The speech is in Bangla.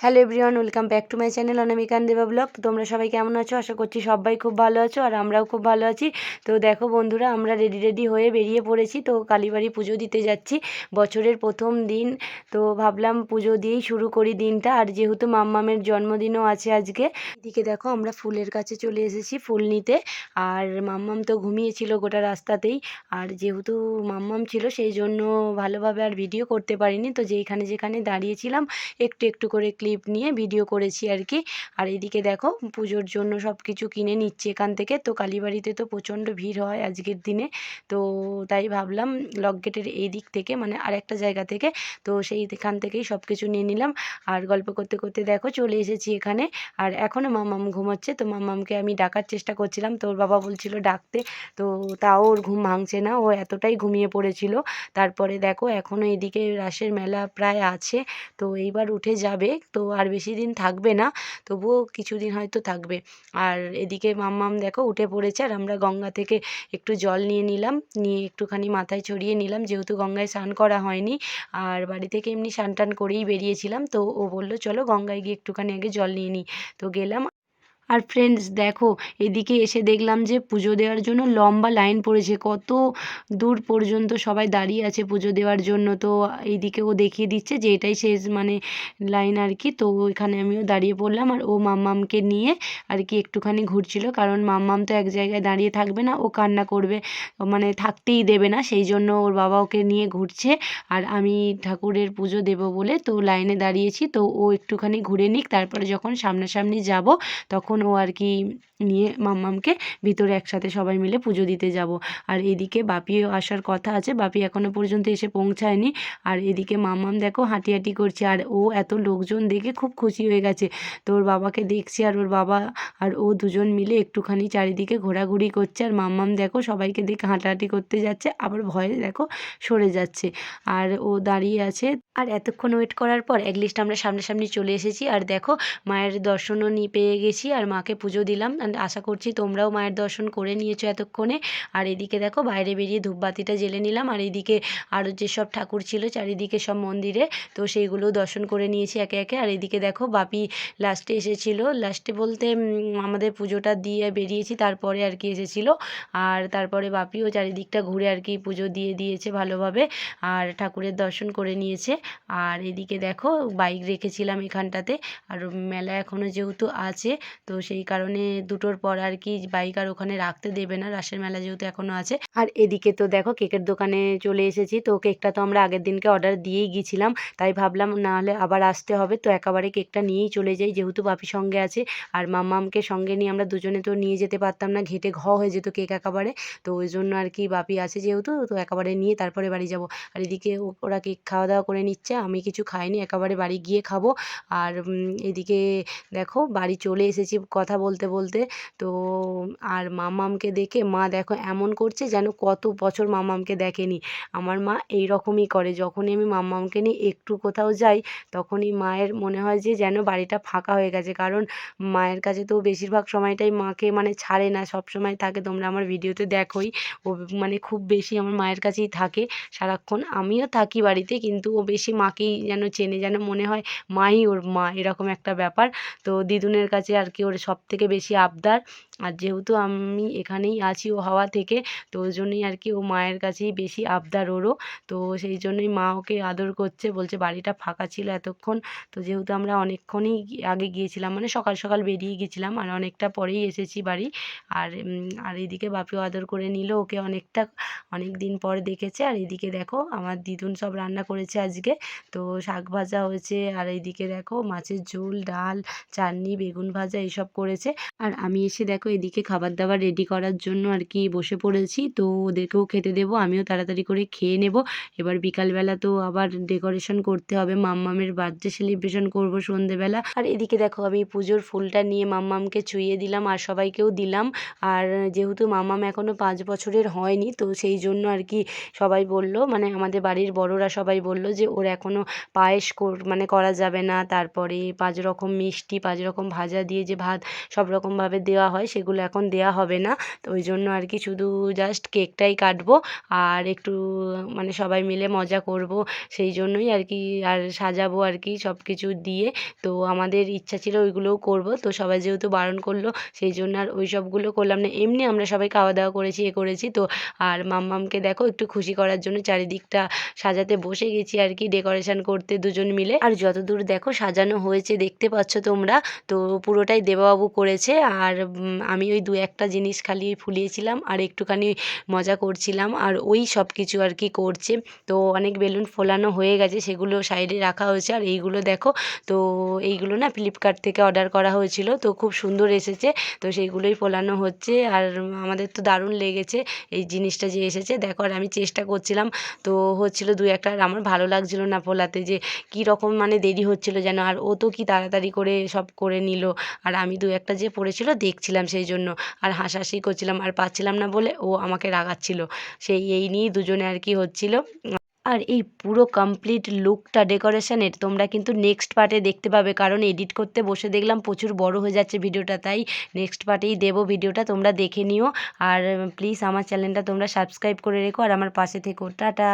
Hello everyone welcome back to my channel অনামিকান দেবা ব্লগ তো তোমরা সবাই কেমন আছো? আশা করছি সবাই খুব ভালো আছো, আর আমরাও খুব ভালো আছি। তো দেখো বন্ধুরা, আমরা রেডি রেডি হয়ে বেরিয়ে পড়েছি। তো কালীবাড়ি পুজো দিতে যাচ্ছি, বছরের প্রথম দিন। তো ভাবলাম পুজো দিয়েই শুরু করি দিনটা। আর যেহেতু মাম্মামের জন্মদিনও আছে আজকে, এদিকে দেখো আমরা ফুলের কাছে চলে এসেছি ফুল নিতে। আর মাম্মাম তো ঘুমিয়েছিল গোটা রাস্তাতেই। আর যেহেতু মাম্মাম ছিল, সেই জন্য ভালোভাবে আর ভিডিও করতে পারিনি। তো যেখানে যেখানে দাঁড়িয়েছিলাম, একটু একটু করে ক্লিপ নিয়ে ভিডিও করেছি আর কি আর এদিকে দেখো, পুজোর জন্য সব কিছু কিনে নিচ্ছে এখান থেকে। তো কালীবাড়িতে তো প্রচণ্ড ভিড় হয় আজকের দিনে। তো তাই ভাবলাম লক গেটের এই দিক থেকে মানে আরেকটা জায়গা থেকে, তো সেই এখান থেকেই সব কিছু নিয়ে নিলাম। আর গল্প করতে করতে দেখো চলে এসেছি এখানে। আর এখনও মামাম ঘুমোচ্ছে, তো মামামকে আমি ডাকার চেষ্টা করছিলাম। তো ওর বাবা বলছিল ডাকতে, তো তাও ওর ঘুম ভাঙছে না। ও এতটাই ঘুমিয়ে পড়েছিল। তারপরে দেখো এখনও এদিকে রাসের মেলা প্রায় আছে। তো এইবার উঠে যাবে। তো আর বেশি দিন থাকবে না। তবুও কিছুদিন হয়তো থাকবে। আর এদিকে মাম্মাম দেখো উঠে পড়েছে আর আমরা গঙ্গা থেকে একটু জল নিয়ে নিলাম। নিয়ে একটুখানি মাথায় ছড়িয়ে নিলাম। যেহেতু গঙ্গায় স্নান করা হয়নি, আর বাড়ি থেকে এমনি স্নান টান করেই বেরিয়েছিলাম। তো ও বলল, চলো গঙ্গায় গিয়ে একটুখানি আগে জল নিয়ে নিই। তো গেলাম। আর ফ্রেন্ডস দেখো, এদিকে এসে দেখলাম যে পুজো দেওয়ার জন্য লম্বা লাইন পড়েছে, কত দূর পর্যন্ত সবাই দাঁড়িয়ে আছে পুজো দেওয়ার জন্য। তো এইদিকে ও দেখিয়ে দিচ্ছে যে এটাই শেষ মানে লাইন আর কি। তো এখানে আমিও দাঁড়িয়ে পড়লাম আর ও মাম্মামকে নিয়ে আর কি একটুখানি ঘুরছিল, কারণ মাম্মাম তো এক জায়গায় দাঁড়িয়ে থাকবে না, ও কান্না করবে মানে থাকতেই দেবে না, সেই জন্য ওর বাবা ওকে নিয়ে ঘুরছে আর আমি ঠাকুরের পুজো দেব বলে তো লাইনে দাঁড়িয়েছি। তো ও একটুখানি ঘুরে নিক, তারপরে যখন সামনাসামনি যাব, তখন ও আর কি নিয়ে মাম্মামকে ভিতরে একসাথে সবাই মিলে পুজো দিতে যাব। আর এদিকে বাপিও আসার কথা আছে, বাপি এখনও পর্যন্ত এসে পৌঁছায়নি। আর এদিকে মাম্মাম দেখো হাঁটি হাঁটি করছে, আর ও এত লোকজন দেখে খুব খুশি হয়ে গেছে। তো ওর বাবাকে দেখছি, আর ওর বাবা আর ও দুজন মিলে একটুখানি চারিদিকে ঘোরাঘুরি করছে। আর মাম্মাম দেখো সবাইকে দেখে হাঁটাহাঁটি করতে যাচ্ছে, আবার ভয়ে দেখো সরে যাচ্ছে। আর ও দাঁড়িয়ে আছে। আর এতক্ষণ ওয়েট করার পর একলিস্ট আমরা সামনাসামনি চলে এসেছি। আর দেখো মায়ের দর্শনও নিয়ে পেয়ে গেছি। আর মাকে পুজো দিলাম আশা করছি তোমরাও মায়ের দর্শন করে নিয়েছো এতক্ষণে। আর এদিকে দেখো বাইরে বেরিয়ে ধূপবাতিটা জেলে নিলাম, আর এদিকে আরও যেসব ঠাকুর ছিল চারিদিকে সব মন্দিরে, তো সেইগুলো দর্শন করে নিয়েছি একে একে। আর এদিকে দেখো বাপি লাস্টে এসেছিল। লাস্টে বলতে আমাদের পুজোটা দিয়ে বেরিয়েছি, তারপরে আর কি এসেছিল। আর তারপরে বাপিও চারিদিকটা ঘুরে আর কি পুজো দিয়ে দিয়েছে ভালোভাবে, আর ঠাকুরের দর্শন করে নিয়েছে। আর এদিকে দেখো বাইক রেখেছিলাম এখানটাতে, আর মেলা এখনও যেহেতু আছে, তো সেই কারণে দুটোর পর আর কি বাইক আর ওখানে রাখতে দেবে না। রাসের মেলা যেহেতু এখনও আছে। আর এদিকে তো দেখো কেকের দোকানে চলে এসেছি। তো কেকটা তো আমরা আগের দিনকে অর্ডার দিয়েই গিয়েছিলাম। তাই ভাবলাম নাহলে আবার আসতে হবে। তো একেবারে কেকটা নিয়েই চলে যাই যেহেতু বাপি সঙ্গে আছে। আর মাম্মামকে সঙ্গে নিয়ে আমরা দুজনে তো নিয়ে যেতে পারতাম না। ঘেটে ঘ হয়ে যেত কেক একেবারে। তো ওই জন্য আর কি বাপি আছে যেহেতু, তো একেবারে নিয়ে তারপরে বাড়ি যাব। আর এদিকে ওরা কেক খাওয়া দাওয়া করে নিচ্ছে। আমি কিছু খাইনি। একেবারে বাড়ি গিয়ে খাব। আর এদিকে দেখো বাড়ি চলে এসেছি কথা বলতে বলতে তো আর মামামকে দেখে মা দেখো এমন করছে যেন কত বছর মামামকে দেখেনি। আমার মা এই রকমই করে, যখনই আমি মামামকে নিয়ে একটু কোথাও যাই তখনই মায়ের মনে হয় যে যেন বাড়িটা ফাঁকা হয়ে গেছে। কারণ মায়ের কাছে তো বেশিরভাগ সময়টাই মাকে মানে ছাড়ে না সব সময় থাকে, তোমরা আমার ভিডিওতে দেখোই। ও মানে খুব বেশি আমার মায়ের কাছেই থাকে, সারাক্ষণ আমিও থাকি বাড়িতে কিন্তু ও বেশি মাকেই যেন চেনে, যেন মনে হয় মাই ওর মা, এরকম একটা ব্যাপার। তো দিদুনের কাছে আর কি ওর সব থেকে বেশি আবদার আর যেহেতু আমি এখানেই আছি ও হওয়া থেকে, তো ওই জন্যই আর কি ও মায়ের কাছেই বেশি আবদার ওরও। তো সেই জন্যই মা ওকে আদর করছে, বলছে বাড়িটা ফাঁকা ছিল এতক্ষণ। তো যেহেতু আমরা অনেকক্ষণই আগে গিয়েছিলাম মানে সকাল সকাল বেরিয়ে গেছিলাম আর অনেকটা পরেই এসেছি বাড়ি। আর আর এদিকে বাপিও আদর করে নিল, ওকে অনেকটা অনেক দিন পর দেখেছে। আর এদিকে দেখো আমার দিদুন সব রান্না করেছে আজকে। তো শাক ভাজা হয়েছে, আর এইদিকে দেখো মাছের ঝোল, ডাল, চাটনি, বেগুন ভাজা, এইসব করেছে। আর আমি এসে দেখো এদিকে খাবার দাবার রেডি করার জন্য আর কি বসে পড়েছি। তো ওদেরকেও খেতে দেবো, আমিও তাড়াতাড়ি করে খেয়ে নেব। এবার বিকালবেলা তো আবার ডেকোরেশন করতে হবে, মাম্মামের বার্থডে সেলিব্রেশন করব সন্ধেবেলা। আর এদিকে দেখো আমি পুজোর ফুলটা নিয়ে মাম্মামকে ছুঁয়ে দিলাম আর সবাইকেও দিলাম। আর যেহেতু মাম্মাম এখনও পাঁচ বছরের হয়নি, তো সেই জন্য আর কি সবাই বলল মানে আমাদের বাড়ির বড়রা সবাই বলল যে ওর এখনও পায়েস মানে করা যাবে না। তারপরে পাঁচ রকম মিষ্টি, পাঁচ রকম ভাজা দিয়ে যে ভাত সব রকমভাবে দেওয়া হয়, সে সেগুলো এখন দেয়া হবে না। তো ওই জন্য আর কি শুধু জাস্ট কেকটাই কাটবো আর একটু মানে সবাই মিলে মজা করব। সেই জন্যই আর কি, আর সাজাবো আর কি সব কিছু দিয়ে। তো আমাদের ইচ্ছা ছিল ওইগুলোও করব। তো সবাই যেহেতু বারণ করল, সেই জন্য আর ওই সবগুলো করলাম না। এমনি আমরা সবাই খাওয়া দাওয়া করেছি, এ করেছি। তো আর মাম্মামকে দেখো একটু খুশি করার জন্য চারিদিকটা সাজাতে বসে গেছি আর কি, ডেকোরেশন করতে দুজন মিলে। আর যতদূর দেখো সাজানো হয়েছে, দেখতে পাচ্ছ তোমরা। তো পুরোটাই দেবাবাবু করেছে। আর আমি ওই দু একটা জিনিস খালি ফুলিয়েছিলাম আর একটুখানি মজা করছিলাম আর ওই সব কিছু আর কি করছে। তো অনেক বেলুন ফোলানো হয়ে গেছে, সেগুলো সাইডে রাখা হয়েছে আর এইগুলো দেখো, তো এইগুলো না ফ্লিপকার্ট থেকে অর্ডার করা হয়েছিল, তো খুব সুন্দর এসেছে, তো সেইগুলোই ফোলানো হচ্ছে আর আমাদের তো দারুণ লেগেছে এই জিনিসটা যে এসেছে। দেখো আর আমি চেষ্টা করছিলাম, তো হচ্ছিল দু একটা আর আমার ভালো লাগছিল না ফোলাতে যে কী রকম মানে দেরি হচ্ছিল যেন, আর ও তো কি তাড়াতাড়ি করে সব করে নিল, আর আমি দু একটা যে পড়েছিল দেখছিলাম সেই জন্য। আর হাসাহাসি করছিলাম আর পাচ্ছিলাম না বলে ও আমাকে রাগাচ্ছিল। সেই এই নিয়েই দুজনে আর কি হচ্ছিল। আর এই পুরো কমপ্লিট লুকটা ডেকোরেশনের তোমরা কিন্তু নেক্সট পার্টে দেখতে পাবে। কারণ এডিট করতে বসে দেখলাম প্রচুর বড় হয়ে যাচ্ছে ভিডিওটা, তাই নেক্সট পার্টেই দেবো ভিডিওটা, তোমরা দেখে নিও। আর প্লিজ আমার চ্যানেলটা তোমরা সাবস্ক্রাইব করে রেখো। আর আমার পাশে থেকো। টাটা!